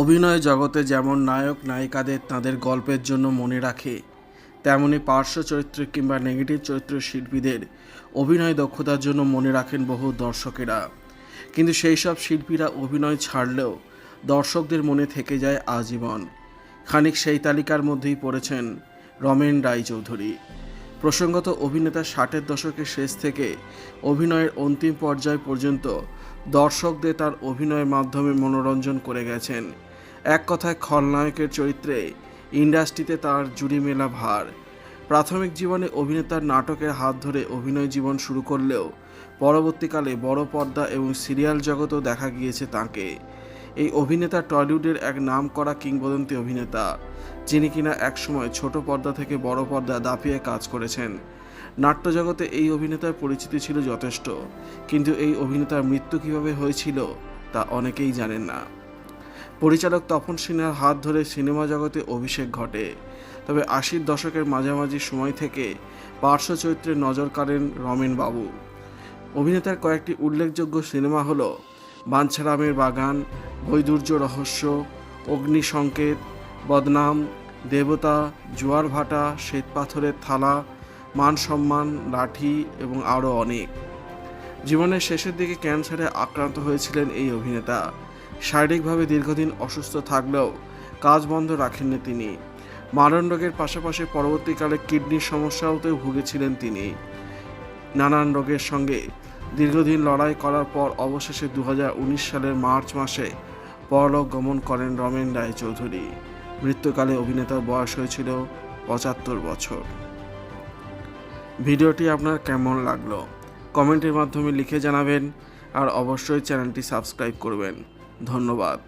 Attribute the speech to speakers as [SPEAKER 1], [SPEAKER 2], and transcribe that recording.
[SPEAKER 1] অভিনয় জগতে যেমন নায়ক, নায়িকাদের তাদের গল্পের জন্য মনে রাখে, তেমনি পার্শ্ব চরিত্র কিংবা নেগেটিভ চরিত্র শিল্পীদের অভিনয় দক্ষতার জন্য মনে রাখেন বহু দর্শকেরা। কিন্তু সেই সব শিল্পীরা অভিনয় ছাড়লেও দর্শকদের মনে থেকে যায় আজীবন। খানিক সেই তালিকার মধ্যেই পড়েছেন রমেন রায়চৌধুরী। প্রসঙ্গত অভিনেতা ষাটের দশকের শেষ থেকে অভিনয়ের অন্তিম পর্যায় পর্যন্ত দর্শকদের তার অভিনয়ের মাধ্যমে মনোরঞ্জন করে গেছেন। এক কথায় খলনায়কের চরিত্রে ইন্ডাস্ট্রিতে তার জুড়ি মেলা ভার। প্রাথমিক জীবনে অভিনেতার নাটকের হাত ধরে অভিনয় জীবন শুরু করলেও পরবর্তীকালে বড় পর্দা এবং সিরিয়াল জগতেও দেখা গিয়েছে তাকে। এই অভিনেতা টলিউডের এক নাম করা কিংবদন্তি অভিনেতা, যিনি কিনা একসময় ছোট পর্দা থেকে বড় পর্দা দাপিয়ে কাজ করেছেন। নাট্যজগতে এই অভিনেতার পরিচিতি ছিল যথেষ্ট, কিন্তু এই অভিনেতার মৃত্যু কীভাবে হয়েছিল তা অনেকেই জানেন না। পরিচালক তপন সিনহার হাত ধরে সিনেমা জগতে অভিষেক ঘটে, তবে আশির দশকের মাঝামাঝি সময় থেকে পার্শ্ব চরিত্রে নজর কাড়েন রমেন বাবু অভিনেতার কয়েকটি উল্লেখযোগ্য সিনেমা হলো বাঞ্ছারামের বাগান, বৈদুর্য রহস্য, অগ্নি সংকেত, বদনাম, দেবতা, জোয়ার ভাটা শ্বেতপাথরের থালা, মান সম্মান, লাঠি এবং আরও অনেক। জীবনের শেষের দিকে ক্যান্সারে আক্রান্ত হয়েছিলেন এই অভিনেতা। শারীরিকভাবে দীর্ঘদিন অসুস্থ থাকলেও কাজ বন্ধ রাখেননি তিনি। মারণ রোগের পাশাপাশি পরবর্তীকালে কিডনির সমস্যাতেও ভুগেছিলেন তিনি। নানান রোগের সঙ্গে দীর্ঘদিন লড়াই করার পর অবশেষে দু হাজার উনিশ সালের মার্চ মাসে পরলোক গমন করেন রমেন রায় চৌধুরী মৃত্যুকালে অভিনেতার বয়স হয়েছিল পঁচাত্তর বছর। ভিডিওটি আপনার কেমন লাগল? কমেন্টের মাধ্যমে লিখে জানাবেন আর অবশ্যই চ্যানেলটি সাবস্ক্রাইব করবেন। ধন্যবাদ।